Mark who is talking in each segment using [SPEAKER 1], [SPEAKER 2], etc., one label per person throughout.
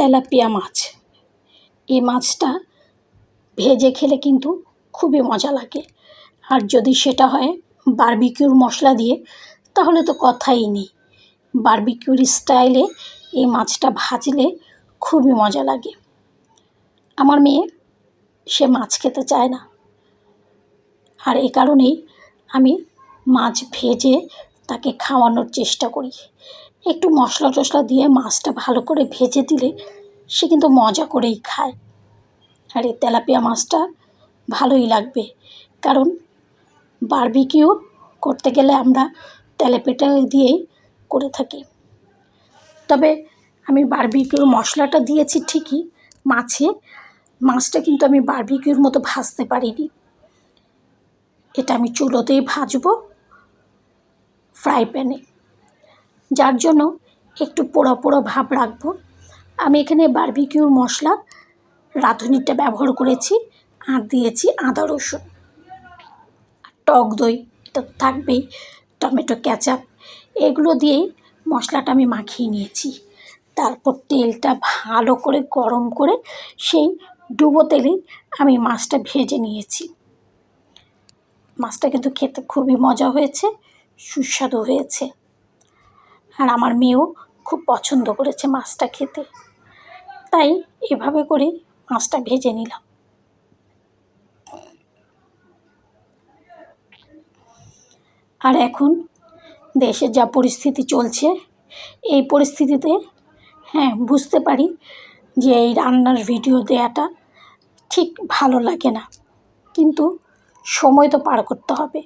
[SPEAKER 1] Tilapia মাছ। এই মাছটা ভেজে খেলে কিন্তু খুবই মজা লাগে। আর যদি সেটা হয় বারবিকিউর মশলা দিয়ে, তাহলে তো কথাই নেই। বারবিকিউর স্টাইলে এই মাছটা ভাজলে খুবই মজা লাগে। আমার মেয়ে সে মাছ খেতে চায় না। আর এ কারণেই আমি মাছ ভেজে তাকে খাওয়ানোর চেষ্টা করি। একটু মশলা টশলা দিয়ে মাছটা ভালো করে ভেজে দিলে সে কিন্তু মজা করেই খায়। আর এই তেলাপিয়া মাছটা ভালোই লাগবে। কারণ বারবিকিউ করতে গেলে আমরা তেলাপিটা দিয়েই করে থাকি। তবে আমি বারবিকিউর মশলাটা দিয়েছি ঠিকই, মাছে মাছটা কিন্তু আমি বারবিকিউর মতো ভাজতে পারিনি। এটা আমি চুলোতেই ভাজবো ফ্রাই প্যানে যার জন্য একটু পোড়া পোড়া ভাব রাখব। আমি এখানে বারবিকিউর মশলা, রাঁধুনিটা ব্যবহার করেছি, আর দিয়েছি আদা রসুন। আর টক দই, এটা তো থাকবেই, টমেটো ক্যাচাপ এগুলো দিয়েই মশলাটা আমি মাখিয়ে নিয়েছি। তারপর তেলটা ভালো করে গরম করে সেই ডুবো তেলেই আমি মাছটা ভেজে নিয়েছি। মাছটা কিন্তু খেতে খুবই মজা হয়েছে, সুস্বাদু হয়েছে। আর আমার মেয়েও খুব পছন্দ করেছে মাছটা খেতে। তাই এভাবে করে মাছটা ভেজে নিলাম। আর এখন দেশের যা পরিস্থিতি চলছে, এই পরিস্থিতিতে হ্যাঁ বুঝতে পারি যে এই রান্নার ভিডিও দেওয়াটা ঠিক ভালো লাগে না। কিন্তু সময় তো পার করতে হবে,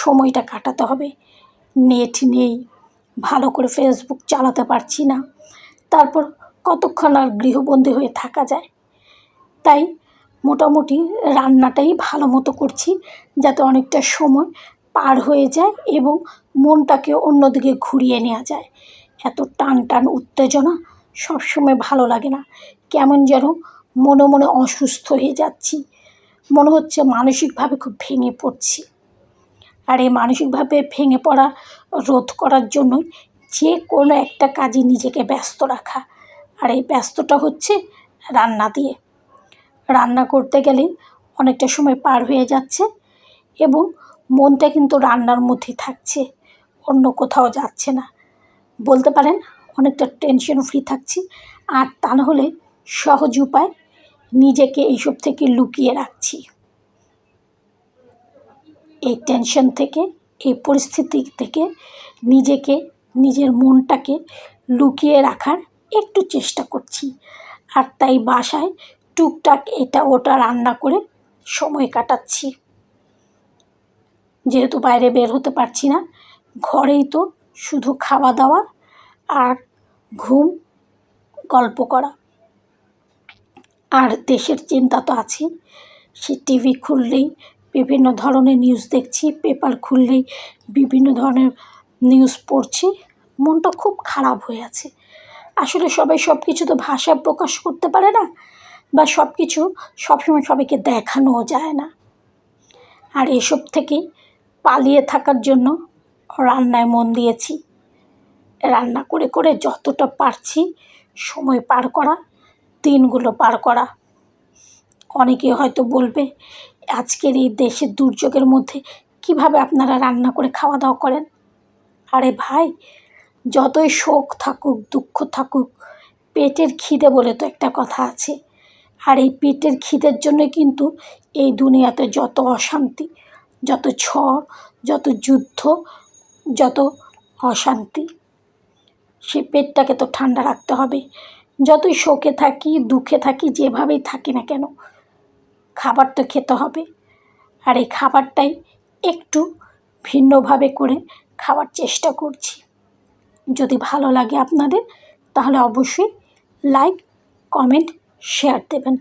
[SPEAKER 1] সময়টা কাটাতে হবে। নেট নেই ভালো করে ফেসবুক চালাতে পারছি না। তারপর কতক্ষণ আর গৃহবন্দী হয়ে থাকা যায়? তাই মোটামুটি রান্নাটাই ভালো মতো করছি, যাতে অনেকটা সময় পার হয়ে যায় এবং মনটাকে অন্যদিকে ঘুরিয়ে নেওয়া যায়। এত টান টান উত্তেজনা সবসময় ভালো লাগে না। কেমন যেন মনে মনে অসুস্থ হয়ে যাচ্ছি। মনে হচ্ছে মানসিকভাবে খুব ভেঙে পড়ছি। আর এই মানসিকভাবে ভেঙে পড়া, রোধ করার জন্য যে কোনো একটা কাজে নিজেকে ব্যস্ত রাখা। আর এই ব্যস্তটা হচ্ছে রান্না দিয়ে। রান্না করতে গেলে অনেকটা সময় পার হয়ে যাচ্ছে এবং মনটা কিন্তু রান্নার মধ্যেই থাকছে, অন্য কোথাও যাচ্ছে না। বলতে পারেন অনেকটা টেনশন ফ্রি থাকছি। আর তা হলে সহজ উপায় নিজেকে এইসব থেকে লুকিয়ে রাখছি। এই টেনশন থেকে, এই পরিস্থিতি থেকে নিজেকে, নিজের মনটাকে লুকিয়ে রাখার একটু চেষ্টা করছি। আর তাই বাসায় টুকটাক এটা ওটা রান্না করে সময় কাটাচ্ছি। যেহেতু বাইরে বের হতে পারছি না, ঘরেই তো শুধু খাওয়া দাওয়া আর ঘুম, গল্প করা। আর দেশের চিন্তা তো আছে সে টিভি খুললেই বিভিন্ন ধরনের নিউজ দেখছি পেপার খুললেই বিভিন্ন ধরনের নিউজ পড়ছি। মনটা খুব খারাপ হয়ে আছে। আসলে সবাই সব কিছু তো ভাষায় প্রকাশ করতে পারে না বা সব কিছু সবসময় সবাইকে দেখানোও যায় না। আর এসব থেকে পালিয়ে থাকার জন্য রান্নায় মন দিয়েছি। রান্না করে করে যতটা পারছি সময় পার করা, দিনগুলো পার করা। অনেকে হয়তো বলবে আজকের এই দেশের দুর্যোগের মধ্যে কীভাবে আপনারা রান্না করে খাওয়া দাওয়া করেন? আরে ভাই, যতই শোক থাকুক, দুঃখ থাকুক, পেটের খিদে বলে তো একটা কথা আছে। আর এই পেটের খিদের জন্য কিন্তু এই দুনিয়াতে যত অশান্তি, যত ঝড়, যত যুদ্ধ, যত অশান্তি, সে পেটটাকে তো ঠান্ডা রাখতে হবে। যতই শোকে থাকি, দুঃখে থাকি, যেভাবেই থাকি না কেন খাবার তো খেতে হবে। আর এই খাবারটাই একটু ভিন্নভাবে করে খাওয়ার চেষ্টা করছি। যদি ভালো লাগে আপনাদের, তাহলে অবশ্যই লাইক, কমেন্ট, শেয়ার দেবেন।